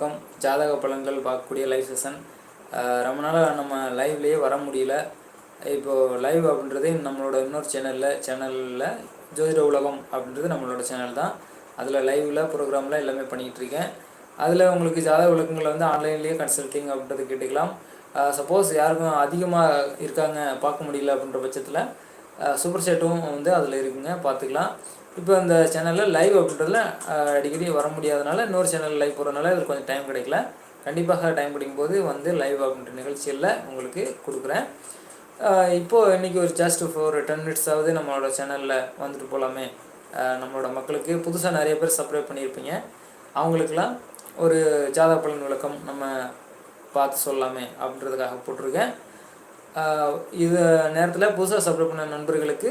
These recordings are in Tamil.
வணக்கம். ஜாதக பலன்கள் பார்க்கக்கூடிய லைவ் செஷன் ரொம்ப நாளாக நம்ம லைவ்லேயே வர முடியல. இப்போது லைவ் அப்படின்றது நம்மளோட இன்னொரு சேனலில் சேனலில் ஜோதிட உலகம் அப்படின்றது நம்மளோட சேனல் தான். அதில் லைவில் ப்ரோக்ராமில் எல்லாமே பண்ணிகிட்டு இருக்கேன். அதில் உங்களுக்கு ஜாதக விளக்கங்களை வந்து ஆன்லைன்லேயே கன்சல்ட்டிங் அப்படின்றது கேட்டுக்கலாம். சப்போஸ் யாருக்கும் அதிகமாக இருக்காங்க பார்க்க முடியல அப்படின்ற பட்சத்தில் சூப்பர் சேட்டும் வந்து அதில் இருக்குங்க பார்த்துக்கலாம். இப்போ அந்த சேனலில் லைவ் அப்படின்றதுல அடிக்கடி வர முடியாதனால இன்னொரு சேனல் லைவ் போகிறதுனால இதுக்கு கொஞ்சம் டைம் கிடைக்கல. கண்டிப்பாக டைம் கிடைக்கும்போது வந்து லைவ் அப்படின்ற நிகழ்ச்சியில் உங்களுக்கு கொடுக்குறேன். இப்போது இன்றைக்கி ஒரு ஜஸ்ட் ஒரு டென் மினிட்ஸாவது நம்மளோட சேனலில் வந்துட்டு போகலாமே நம்மளோட மக்களுக்கு புதுசாக நிறைய பேர் சப்ஸ்கிரைப் பண்ணியிருப்பீங்க. அவங்களுக்கெல்லாம் ஒரு ஜாதக பலன் விளக்கம் நம்ம பார்த்து சொல்லலாமே அப்படின்றதுக்காக போட்டிருக்கேன். இது நேரத்தில் புதுசாக சப்ஸ்கிரைப் பண்ண நண்பர்களுக்கு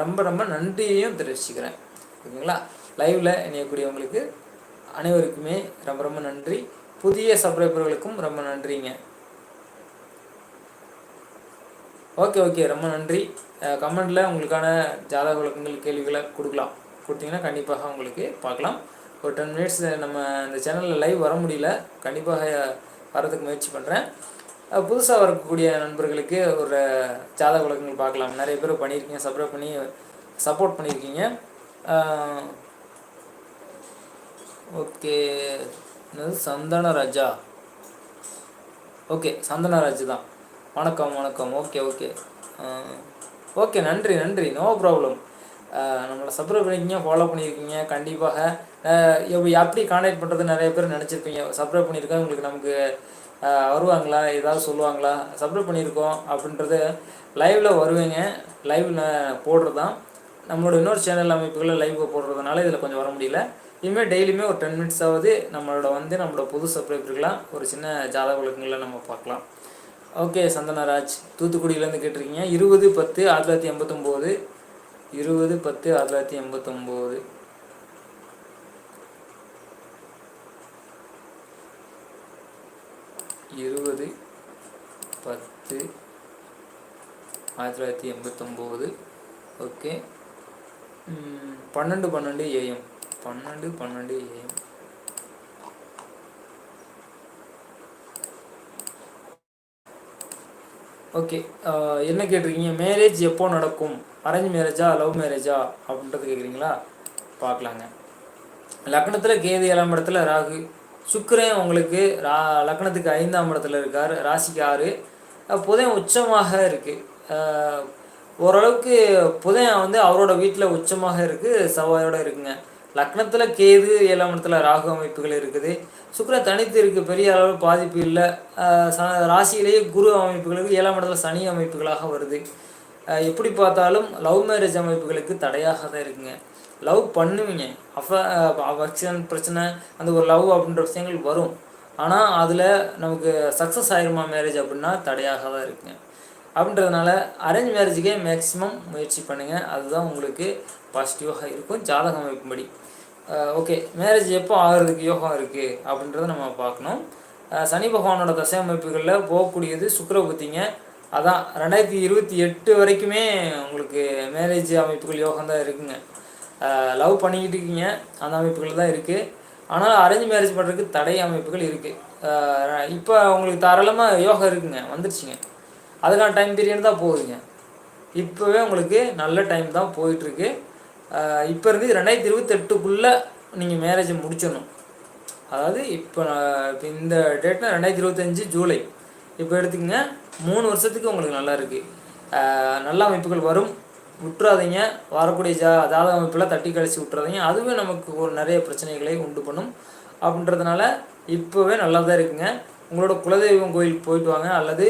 ரொம்ப ரொம்ப நன்றியையும் தெரிவிச்சுக்கிறேன். ஓகேங்களா? லைவில் இணையக்கூடியவங்களுக்கு அனைவருக்குமே ரொம்ப ரொம்ப நன்றி. புதிய சப்ஸ்கிரைபர்களுக்கும் ரொம்ப நன்றிங்க. ஓகே ஓகே ரொம்ப நன்றி. கமெண்டில் உங்களுக்கான ஜாதக விளக்கங்கள் கேள்விகளை கொடுக்கலாம். கொடுத்தீங்கன்னா கண்டிப்பாக உங்களுக்கு பார்க்கலாம். ஒரு டென் மினிட்ஸ் நம்ம இந்த சேனலில் லைவ் வர முடியல. கண்டிப்பாக வரதுக்கு முயற்சி பண்ணுறேன் புதுசாக வரக்கூடிய நண்பர்களுக்கு ஒரு ஜாதக விளக்கங்கள் பார்க்கலாம். நிறைய பேர் பண்ணியிருக்கீங்க சப்ஸ்கிரைப் பண்ணி சப்போர்ட் பண்ணியிருக்கீங்க. ஓகே. என்னது? சந்தன ராஜா ஓகே சந்தனராஜ் தான். வணக்கம் வணக்கம். Okay okay. ஓகே நன்றி நன்றி. நோ ப்ராப்ளம் நம்மளை சப்ஸ்கிரைப் பண்ணியிருக்கீங்க ஃபாலோ பண்ணியிருக்கீங்க கண்டிப்பாக. எப்படி எப்படி கான்டாக்ட் பண்ணுறது நிறைய பேர் நினச்சிருப்பீங்க. சப்ஸ்கிரைப் பண்ணியிருக்கோம் உங்களுக்கு நமக்கு வருவாங்களா? ஏதாவது சொல்லுவாங்களா? சப்மிட் பண்ணியிருக்கோம் அப்படின்றது லைவில் வருவேங்க. லைவ் போடுறது தான் நம்மளோட இன்னொரு சேனல் அமைப்புகளில் லைவ் போடுறதுனால இதில் கொஞ்சம் வர முடியல. இனிமேல் டெய்லியுமே ஒரு டென் மினிட்ஸ் ஆகுது நம்மளோட வந்து நம்மளோட புது சப்ஸ்கிரைபர்களாக ஒரு சின்ன ஜாதக விளக்கங்களை நம்ம பார்க்கலாம். ஓகே சந்தனராஜ். தூத்துக்குடியிலேருந்து கேட்டிருக்கீங்க. இருபது பத்து ஆயிரத்தி தொள்ளாயிரத்தி எண்பத்தொம்போது. இருபது பத்து ஆயிரத்தி தொள்ளாயிரத்தி எண்பத்தொம்போது. இருபது பத்து ஆயிரத்தி தொள்ளாயிரத்தி எண்பத்தொம்போது. ஓகே. பன்னெண்டு பன்னெண்டு ஏஎம் பன்னெண்டு பன்னெண்டு ஏஎம் ஓகே. என்ன கேட்டிருக்கீங்க? மேரேஜ் எப்போ நடக்கும்? அரேஞ்ச் மேரேஜா லவ் மேரேஜா அப்படின்றது கேட்குறீங்களா? பார்க்கலாங்க. லக்னத்தில் கேது ஏழாம் இடத்துல ராகு. சுக்கரன் உங்களுக்கு ரா லக்னத்துக்கு ஐந்தாம் இடத்துல இருக்கார் ராசிக்கு ஆறு. அஹ் புதன் உச்சமாக இருக்குது ஓரளவுக்கு புதன் வந்து அவரோட வீட்டில் உச்சமாக இருக்குது செவ்வாயோட இருக்குங்க. லக்னத்தில் கேது ஏழாம் இடத்துல ராகு அமைப்புகள் இருக்குது. சுக்கரன் தனித்து இருக்கு பெரிய அளவு பாதிப்பு இல்லை. ச- ராசியிலேயே குரு அமைப்புகளுக்கு ஏழாம் இடத்துல சனி அமைப்புகளாக வருது. எப்படி பார்த்தாலும் லவ் மேரேஜ் அமைப்புகளுக்கு தடையாக தான் இருக்குங்க. லவ் பண்ணுவீங்க. அஃப அஃபெக்ஷன் பிரச்சனை அந்த ஒரு லவ் அப்படின்ற விஷயங்கள் வரும். ஆனால் அதில் நமக்கு சக்ஸஸ் ஆயிருமா மேரேஜ் அப்படின்னா தடையாக தான் இருக்குங்க அப்படின்றதுனால அரேஞ்ச் மேரேஜுக்கே மேக்ஸிமம் முயற்சி பண்ணுங்கள் அதுதான் உங்களுக்கு பாசிட்டிவாக இருக்கும். ஜாதகம் அமைப்பும்படி. ஓகே மேரேஜ் எப்போ ஆகிறதுக்கு யோகம் இருக்குது அப்படின்றத நம்ம பார்க்கணும். சனி பகவானோட தசை அமைப்புகளில் போகக்கூடியது சுக்கிர புத்திங்க அதான் ரெண்டாயிரத்தி இருபத்தி எட்டு வரைக்குமே உங்களுக்கு மேரேஜ் அமைப்புகள் யோகம் தான் இருக்குங்க. லவ் பண்ணிக்கிட்டு இருக்கீங்க. அந்த அமைப்புகள் தான் இருக்குது ஆனால் அரேஞ்ச் மேரேஜ் பண்ணுறதுக்கு தடை அமைப்புகள் இருக்குது இப்போ உங்களுக்கு தாராளமாக யோகா இருக்குங்க. வந்துருச்சுங்க. அதுக்கான டைம் பீரியட் தான் போகுதுங்க. இப்போவே உங்களுக்கு நல்ல டைம் தான் போயிட்டுருக்கு. இப்போ இருந்து ரெண்டாயிரத்தி இருபத்தெட்டுக்குள்ளே நீங்கள் மேரேஜை முடிச்சிடணும். அதாவது இப்போ இப்போ இந்த டேட்னா ரெண்டாயிரத்தி இருபத்தஞ்சி ஜூலை. இப்போ எடுத்துக்கங்க. மூணு வருஷத்துக்கு உங்களுக்கு நல்லா இருக்குது நல்ல அமைப்புகள் வரும். விட்டுறாதீங்க வரக்கூடிய ஜா ஜாதக அமைப்பில் தட்டி கழிச்சு விட்டுறாதீங்க அதுவே நமக்கு ஒரு நிறைய பிரச்சனைகளை உண்டு பண்ணும். அப்படின்றதுனால இப்போவே நல்லா தான் இருக்குங்க. உங்களோட குலதெய்வம் கோயிலுக்கு போயிட்டு வாங்க. அல்லது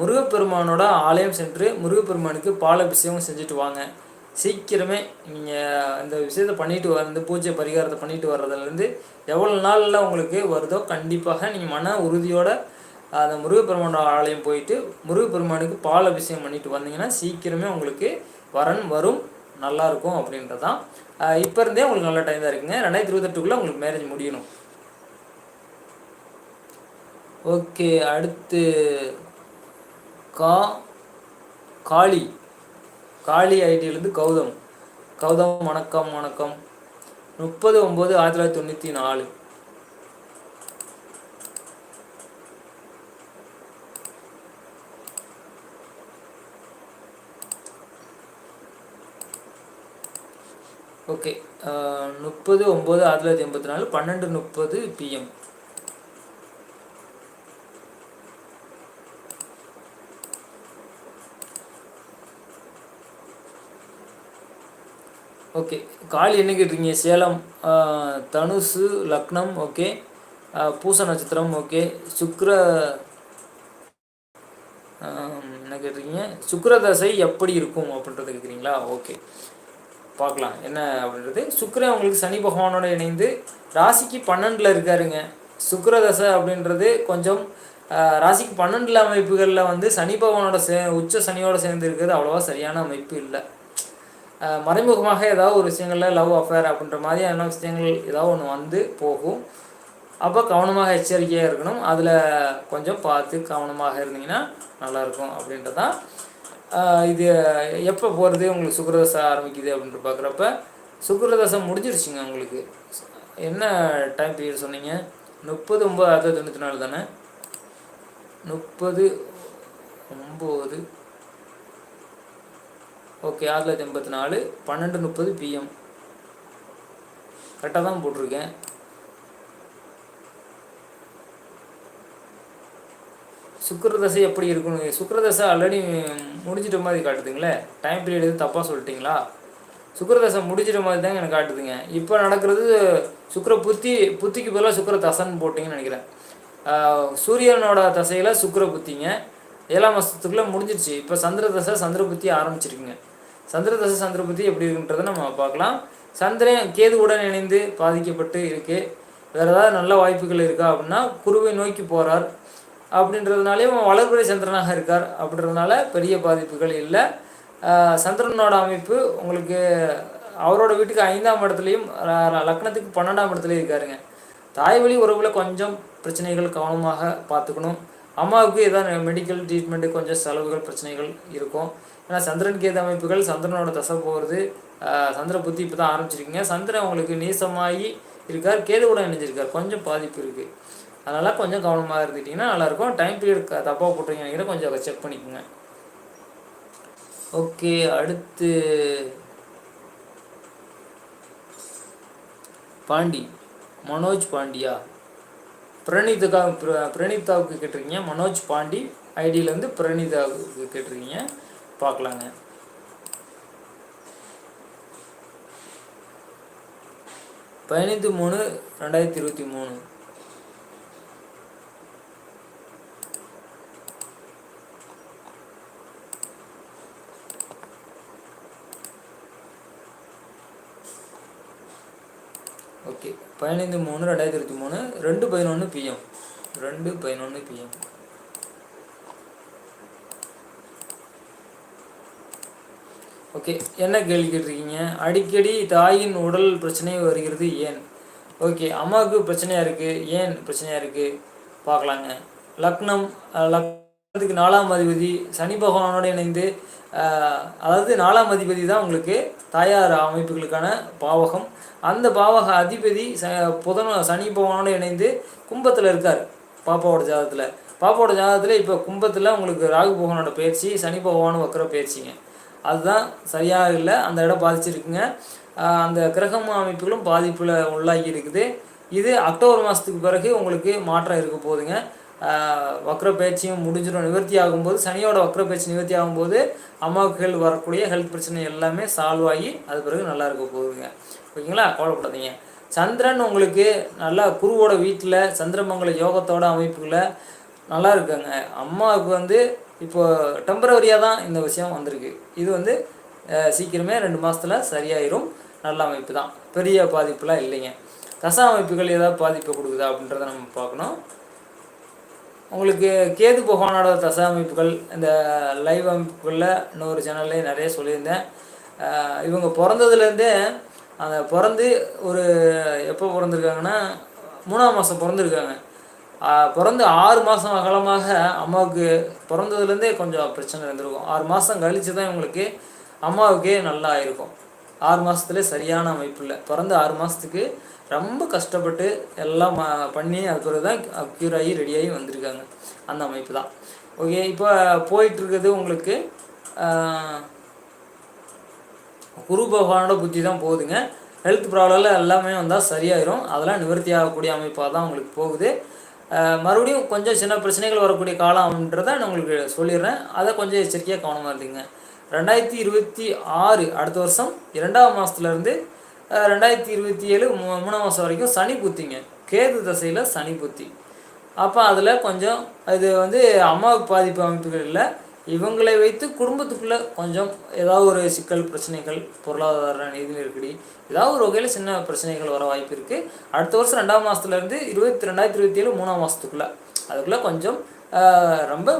முருகப்பெருமானோட ஆலயம் சென்று முருகப்பெருமானுக்கு பாலாபிஷேகம் செஞ்சுட்டு வாங்க. சீக்கிரமே நீங்கள் இந்த விஷயத்தை பண்ணிட்டு வந்து பூஜை பரிகாரத்தை பண்ணிட்டு வர்றதுலேருந்து எவ்வளோ நாளில் உங்களுக்கு வருதோ கண்டிப்பாக நீங்கள் மன உறுதியோட அந்த முருகப்பெருமானோட ஆலயம் போயிட்டு முருகப்பெருமானுக்கு பால் அபிஷேகம் பண்ணிட்டு வந்தீங்கன்னா சீக்கிரமே உங்களுக்கு வரன் வரும் நல்லா இருக்கும் அப்படின்றதான் இப்போ இருந்தே உங்களுக்கு நல்ல டைம் தான் இருக்குங்க. ரெண்டாயிரத்தி இருபத்தெட்டுக்குள்ளே உங்களுக்கு மேரேஜ் முடியணும். ஓகே அடுத்து கா காளி. காளி ஐடியிலேருந்து கௌதம். கௌதம் வணக்கம் வணக்கம். முப்பது ஒம்பது ஆயிரத்தி தொள்ளாயிரத்தி தொண்ணூற்றி நாலு. ஓகே முப்பது ஒம்பது ஆயிரத்தி தொள்ளாயிரத்தி எண்பத்தி நாலு பன்னெண்டு முப்பது பிஎம் ஓகே கால் என்ன கேட்டிருக்கீங்க? சேலம் தனுசு லக்னம் ஓகே. பூச நட்சத்திரம் ஓகே. சுக்ர என்ன கேட்டிருக்கீங்க? சுக்கிரதசை எப்படி இருக்கும் அப்படின்றத கேட்குறீங்களா? ஓகே. பார்க்கலாம். என்ன அப்படின்றது? சுக்கரன் அவங்களுக்கு சனி பகவானோட இணைந்து ராசிக்கு பன்னெண்டில் இருக்காருங்க. சுக்கரதசை அப்படின்றது கொஞ்சம் ராசிக்கு பன்னெண்டில் அமைப்புகளில் வந்து சனி பகவானோட சே உச்ச சனியோட சேர்ந்து இருக்கிறது அவ்வளோவா சரியான அமைப்பு இல்லை. மறைமுகமாக ஏதாவது ஒரு விஷயங்களில் லவ் அஃபேர் அப்படின்ற மாதிரியான விஷயங்கள் ஏதாவது ஒன்று வந்து போகும். அப்போ கவனமாக எச்சரிக்கையாக இருக்கணும். அதில் கொஞ்சம் பார்த்து கவனமாக இருந்தீங்கன்னா நல்லாயிருக்கும் அப்படின்றது தான் இது எப்போ போகிறது உங்களுக்கு சுக்கரதசை ஆரம்பிக்குது அப்படின்ட்டு பார்க்குறப்ப சுக்கரதசை முடிஞ்சிருச்சுங்க உங்களுக்கு. என்ன டைம் பீரியட் சொன்னீங்க? முப்பது ஒம்பது ஆயிரத்தி தொண்ணூற்றி நாலு தானே? முப்பது ஒம்பது ஓகே ஆயிரத்தி தொள்ளாயிரத்தி எண்பத்தி நாலு பன்னெண்டு முப்பது பிஎம் கரெக்டாக தான் போட்டிருக்கேன். சுக்கரதசை எப்படி இருக்கணும் சுக்கரதசை ஆல்ரெடி முடிஞ்சிட்ட மாதிரி காட்டுதுங்களே. டைம் பீரியட் எதுவும் தப்பாக சொல்லிட்டீங்களா? சுக்கரதசை முடிஞ்சிட்ட மாதிரி தாங்க எனக்கு காட்டுதுங்க. இப்போ நடக்கிறது சுக்கர புத்தி புத்திக்கு பதிலாக சுக்கர தசைன்னு போட்டிங்கன்னு நினைக்கிறேன். சூரியனோட தசையில் சுக்கர புத்திங்க. ஏழாம் மாதத்துக்குள்ளே முடிஞ்சிருச்சு. இப்போ சந்திர தசை சந்திர புத்தி ஆரம்பிச்சிருக்குங்க. சந்திர தசை சந்திர புத்தி எப்படி இருக்குன்றதை நம்ம பார்க்கலாம். சந்திரன் கேதுவுடன் இணைந்து பாதிக்கப்பட்டு இருக்குது வேறு ஏதாவது நல்ல வாய்ப்புகள் இருக்கா அப்படின்னா குருவை நோக்கி போகிறார் அப்படின்றதுனாலேயும் வளர்பிறை சந்திரனாக இருக்கார். அப்படின்றதுனால பெரிய பாதிப்புகள் இல்லை. சந்திரனோட அமைப்பு உங்களுக்கு அவரோட வீட்டுக்கு ஐந்தாம் இடத்துலையும் லக்னத்துக்கு பன்னெண்டாம் இடத்துலையும் இருக்காருங்க. தாய் வழி உறவுல கொஞ்சம் பிரச்சனைகள் கவனமாக பார்த்துக்கணும். அம்மாவுக்கு ஏதாவது மெடிக்கல் ட்ரீட்மெண்ட்டு கொஞ்சம் செலவுகள் பிரச்சனைகள் இருக்கும். ஏன்னா சந்திரன் கேது அமைப்புகள் சந்திரனோட தசை போகிறது சந்திர புத்தி இப்போ தான் ஆரம்பிச்சிருக்கீங்க. சந்திரன் உங்களுக்கு நீசமாகி இருக்கார் கேது கூட இணைஞ்சிருக்கார். கொஞ்சம் பாதிப்பு இருக்குது அதனால் கொஞ்சம் கவனமாக இருந்துட்டிங்கன்னா நல்லாயிருக்கும். டைம் பீரியட் தப்பாக போட்டுருங்க கொஞ்சம் அதை செக் பண்ணிக்கோங்க. ஓகே அடுத்து பாண்டி. மனோஜ் பாண்டியா. பிரணீதுக்கா பிர- பிரணீதாவுக்கு கேட்டிருக்கீங்க. மனோஜ் பாண்டி ஐடியிலேருந்து பிரணீதாவுக்கு கேட்டிருக்கீங்க. பார்க்கலாங்க. பதினைந்து மூணு ரெண்டாயிரத்தி இருபத்தி மூணு ஓகே பதினைந்து மூணு ரெண்டாயிரத்தி இருபத்தி மூணு ரெண்டு பதினொன்று பிஎம் ரெண்டு பதினொன்று பிஎம் ஓகே என்ன கேள்வி கேட்டிருக்கீங்க? அடிக்கடி தாயின் உடல் பிரச்சனை வருகிறது ஏன்? ஓகே அம்மாவுக்கு பிரச்சனையாக இருக்குது ஏன் பிரச்சனையாக இருக்குது பார்க்கலாங்க. லக்னம் லக் லக்னத்துக்கு நாலாம் அதிபதி சனி பகவானோடு இணைந்து அதாவது நாலாம் அதிபதி தான் உங்களுக்கு தாயார் அமைப்புகளுக்கான பாவகம். அந்த பாவக அதிபதி ச புதன் சனி பகவானோடு இணைந்து கும்பத்தில் இருக்கார் பாப்பாவோட ஜாதகத்தில். பாப்பாவோட ஜாதகத்தில் இப்போ கும்பத்தில் உங்களுக்கு ராகு பகவானோட பயிற்சி சனி பகவான் வக்கர பயிற்சிங்க. அதுதான் சரியாக இல்லை அந்த இடம் பாதிச்சிருக்குங்க. அந்த கிரகம் அமைப்புகளும் பாதிப்பில் உள்ளாகி இருக்குது. இது அக்டோபர் மாதத்துக்கு பிறகு உங்களுக்கு மாற்றம் இருக்க போகுதுங்க. வக்ர பயிற்சியும் முடிஞ்சிடும். நிவர்த்தி ஆகும்போது சனியோட வக்ர பேச்சு நிவர்த்தி ஆகும்போது அம்மாவுக்கு ஹெல்த் வரக்கூடிய ஹெல்த் பிரச்சனை எல்லாமே சால்வ் ஆகி அது பிறகு நல்லா இருக்க போகுதுங்க. ஓகேங்களா? கவலைப்படாதீங்க. சந்திரன் உங்களுக்கு நல்லா குருவோட வீட்டில் சந்திரமங்கல யோகத்தோட அமைப்புகளை நல்லா இருக்காங்க. அம்மாவுக்கு வந்து இப்போ டெம்பரவரியாக தான் இந்த விஷயம் வந்திருக்கு. இது வந்து சீக்கிரமே ரெண்டு மாதத்தில் சரியாயிரும். நல்ல அமைப்பு தான். பெரிய பாதிப்புலாம் இல்லைங்க. தசா அமைப்புகள் ஏதாவது பாதிப்பை கொடுக்குதா அப்படின்றத நம்ம பார்க்கணும். உங்களுக்கு கேது பகவானோட தசா அமைப்புகள் இந்த லைவ் அமைப்புகளில் இன்னொரு சேனல்லையும் நிறைய சொல்லியிருந்தேன். இவங்க பிறந்ததுலேருந்தே அந்த பிறந்து ஒரு எப்போ பிறந்திருக்காங்கன்னா மூணாம் மாதம் பிறந்திருக்காங்க. பிறந்து ஆறு மாதம் அகலமாக அம்மாவுக்கு பிறந்ததுலேருந்தே கொஞ்சம் பிரச்சனை இருந்திருக்கும். ஆறு மாதம் கழித்து தான் இவங்களுக்கு அம்மாவுக்கே நல்லா இருக்கும். ஆறு மாதத்துலேயே சரியான அமைப்பு இல்லை. பிறந்து ஆறு மாதத்துக்கு ரொம்ப கஷ்டப்பட்டு எல்லாம் பண்ணி அது பிறகு தான் க்யூர் ஆகி ரெடியாகி வந்திருக்காங்க. அந்த அமைப்பு தான். ஓகே இப்போ போயிட்டுருக்குது உங்களுக்கு குரு பகவானோட புத்தி தான் போகுதுங்க. ஹெல்த் ப்ராப்ளம்ல எல்லாமே வந்தால் சரியாயிரும். அதெல்லாம் நிவர்த்தி ஆகக்கூடிய அமைப்பாக தான் உங்களுக்கு போகுது. மறுபடியும் கொஞ்சம் சின்ன பிரச்சனைகள் வரக்கூடிய காலம் அப்படின்றத நான் உங்களுக்கு சொல்லிடுறேன். அதை கொஞ்சம் எச்சரிக்கையாக கவனமாக இருந்துங்க ரெண்டாயிரத்தி இருபத்தி ஆறு அடுத்த வருஷம் இரண்டாம் மாதத்துலேருந்து ரெண்டாயிரத்தி இருபத்தி ஏழு மூ மூணாம் மாதம் வரைக்கும் சனி புத்திங்க. கேது தசையில் சனி புத்தி. அப்போ அதில் கொஞ்சம் இது வந்து அம்மாவுக்கு பாதிப்பு அமைப்புகள் இல்லை. இவங்களை வைத்து குடும்பத்துக்குள்ளே கொஞ்சம் ஏதாவது ஒரு சிக்கல் பிரச்சனைகள் பொருளாதார நிதி நெருக்கடி ஏதாவது ஒரு வகையில் சின்ன பிரச்சனைகள் வர வாய்ப்பு இருக்குது அடுத்த வருஷம் ரெண்டாம் மாதத்துலேருந்து இருபத்தி ரெண்டாயிரத்தி இருபத்தி ஏழு மூணாம் மாதத்துக்குள்ளே அதுக்குள்ளே கொஞ்சம் ரொம்ப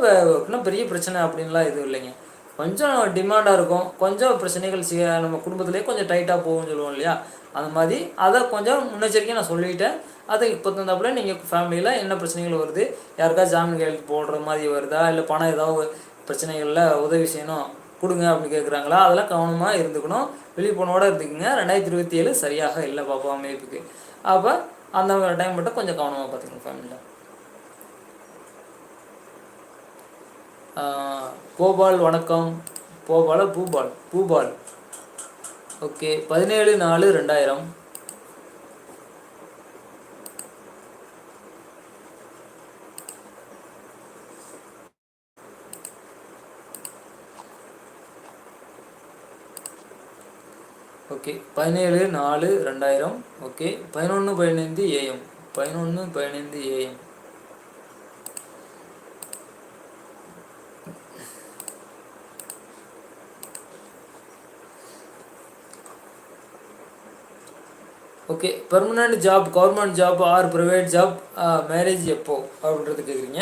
இன்னும் பெரிய பிரச்சனை அப்படின்லாம் எதுவும் இல்லைங்க. கொஞ்சம் டிமாண்டாக இருக்கும். கொஞ்சம் பிரச்சனைகள் நம்ம குடும்பத்திலே கொஞ்சம் டைட்டாக போகும்னு சொல்லுவோம் இல்லையா? அந்த மாதிரி. அதை கொஞ்சம் முன்னெச்சரிக்கையாக நான் சொல்லிட்டேன். அது இப்போ தந்தாப்புல நீங்கள் ஃபேமிலியில் என்ன பிரச்சனைகள் வருது? யாருக்கா ஜாமீன் கையெழுத்து போடுற மாதிரி வருதா? இல்லை பணம் ஏதாவது பிரச்சனைகளில் உதவி செய்யணும் கொடுங்க அப்படின்னு கேட்குறாங்களா அதெல்லாம் கவனமாக இருந்துக்கணும். விழிப்புணோடு இருந்துக்குங்க. ரெண்டாயிரத்தி இருபத்தி ஏழு சரியாக இல்லை பாப்பா அமைப்புக்கு. அப்போ அந்த டைம் மட்டும் கொஞ்சம் கவனமாக பார்த்துக்கணும் ஃபேமிலியில் போபால் வணக்கம். போபால பூபால்? பூபால். ஓகே பதினேழு நாலு ரெண்டாயிரம். ஓகே பதினேழு நாலு ரெண்டாயிரம். ஓகே பதினொன்று பதினைந்து ஏஎம். பதினொன்று பதினைந்து AM. Okay permanent job government job or private job marriage எப்போ? அப்படின்றது கேட்குறீங்க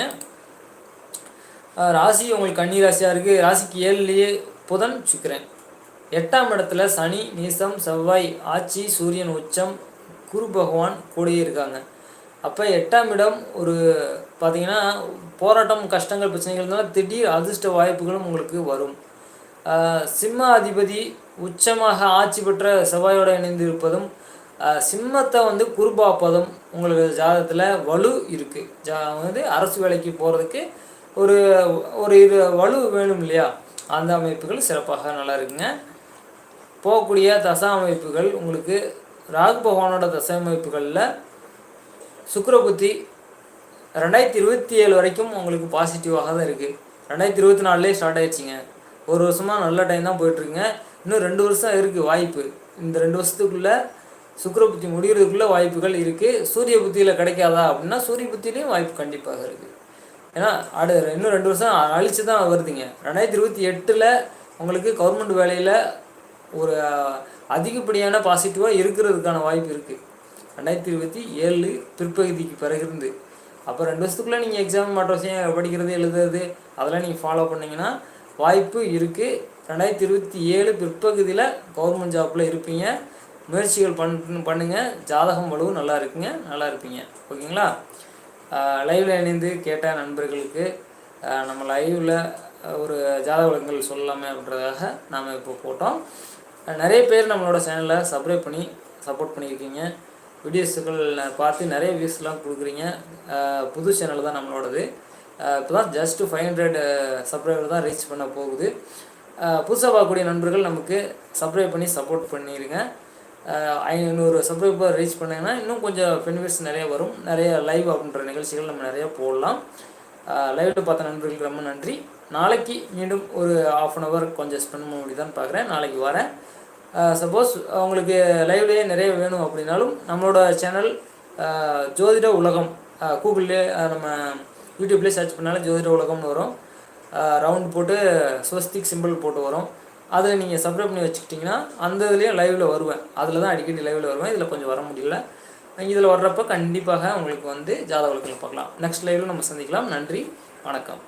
uh, ராசி உங்களுக்கு கன்னி ராசியாக இருக்குது ராசிக்கு ஏழுலேயே புதன் சுக்கிரன். எட்டாம் இடத்துல சனி நீசம் செவ்வாய் ஆட்சி சூரியன் உச்சம் குரு பகவான் கூடயே இருக்காங்க. அப்போ எட்டாம் இடம் ஒரு பார்த்தீங்கன்னா போராட்டம் கஷ்டங்கள் பிரச்சனைகள் இருந்தாலும் திடீர் அதிர்ஷ்ட வாய்ப்புகளும் உங்களுக்கு வரும். Uh, சிம்ம அதிபதி உச்சமாக ஆட்சி பெற்ற செவ்வாயோடு இணைந்து இருப்பதும் சிம்மத்தை வந்து குருபாப்பதம் உங்களுக்கு ஜாதகத்தில் வலு இருக்குது ஜா வந்து அரசு வேலைக்கு போகிறதுக்கு ஒரு ஒரு இரு வலு வேணும் இல்லையா? அந்த அமைப்புகள் சிறப்பாக நல்லா இருக்குங்க. போகக்கூடிய தசா அமைப்புகள் உங்களுக்கு ராகு பகவானோட தசை அமைப்புகளில் சுக்கரபுத்தி ரெண்டாயிரத்தி இருபத்தி ஏழு வரைக்கும் உங்களுக்கு பாசிட்டிவாக தான் இருக்குது ரெண்டாயிரத்தி இருபத்தி நாலுலேயே ஸ்டார்ட் ஆயிடுச்சிங்க. ஒரு வருஷமாக நல்ல டைம் தான் போயிட்டுருக்குங்க இன்னும் ரெண்டு வருஷம் இருக்குது வாய்ப்பு. இந்த ரெண்டு வருஷத்துக்குள்ளே சுக்கிரபுத்தி முடிகிறதுக்குள்ளே வாய்ப்புகள் இருக்குது சூரிய புத்தியில் கிடைக்காதா அப்படின்னா சூரிய புத்திலையும் வாய்ப்பு கண்டிப்பாக இருக்குது ஏன்னா அடு இன்னும் ரெண்டு வருஷம் அழிச்சு தான் வருதுங்க. ரெண்டாயிரத்தி இருபத்தி எட்டில் உங்களுக்கு கவர்மெண்ட் வேலையில் ஒரு அதிகப்படியான பாசிட்டிவாக இருக்கிறதுக்கான வாய்ப்பு இருக்குது ரெண்டாயிரத்தி இருபத்தி ஏழு பிற்பகுதிக்கு பிறகு இருந்து. அப்போ ரெண்டு வருஷத்துக்குள்ளே நீங்கள் எக்ஸாம் மற்ற படிக்கிறது எழுதுறது அதெல்லாம் நீங்கள் ஃபாலோ பண்ணீங்கன்னா வாய்ப்பு இருக்குது ரெண்டாயிரத்தி இருபத்தி ஏழு பிற்பகுதியில் கவர்மெண்ட் ஜாப்பில் இருப்பீங்க. முயற்சிகள் பண் பண்ணுங்கள் ஜாதகம் வலுவும் நல்லா இருக்குங்க. நல்லா இருப்பீங்க. ஓகேங்களா? லைவில் இணைந்து கேட்ட நண்பர்களுக்கு நம்ம லைவில் ஒரு ஜாதக வளங்கள் சொல்லலாமே அப்படின்றதாக நாம் இப்போ போட்டோம். நிறைய பேர் நம்மளோட சேனலை சப்ஸ்கிரைப் பண்ணி சப்போர்ட் பண்ணியிருக்கீங்க. வீடியோஸுகள் பார்த்து நிறைய வியூஸ்லாம் கொடுக்குறீங்க. புது சேனல் தான் நம்மளோடது. இப்போ தான் ஜஸ்ட்டு ஃபைவ் ஹண்ட்ரட் சப்ஸ்கிரைபர் தான் ரீச் பண்ண போகுது. புதுசாக பார்க்கக்கூடிய நண்பர்கள் நமக்கு சப்ஸ்கிரைப் பண்ணி சப்போர்ட் பண்ணிடுங்க ஐநூறு சப்ஸ்கிரைபர் ரீச் பண்ணிங்கன்னா இன்னும் கொஞ்சம் பெனிஃபிட்ஸ் நிறைய வரும். நிறைய லைவ் அப்படின்ற நிகழ்ச்சிகள் நம்ம நிறைய போடலாம். லைவில் பார்த்த நண்பர்களுக்கு ரொம்ப நன்றி. நாளைக்கு மீண்டும் ஒரு ஆஃப் அன் ஹவர் கொஞ்சம் ஸ்பெண்ட் பண்ண முடியுதான்னு பார்க்குறேன் நாளைக்கு வரேன். சப்போஸ் உங்களுக்கு லைவ்லேயே நிறைய வேணும் அப்படின்னாலும் நம்மளோட சேனல் ஜோதிட உலகம் கூகுள்லேயே நம்ம யூடியூப்லேயே சர்ச் பண்ணாலும் ஜோதிட உலகம்னு வரும். ரவுண்ட் போட்டு ஸ்வஸ்திக் சிம்பிள் போட்டு வரும். அதில் நீங்கள் சப்ஸ்கிரைப் பண்ணி வச்சுக்கிட்டிங்கன்னா அந்த இதுலேயும் லைவில் வருவேன். அதில் தான் அடிக்கடி லைவில் வருவேன். இதில் கொஞ்சம் வர முடியல. இதில் வர்றப்ப கண்டிப்பாக உங்களுக்கு வந்து ஜாதக வழக்கில் பார்க்கலாம். நெக்ஸ்ட் லைவில் நம்ம சந்திக்கலாம். நன்றி. வணக்கம்.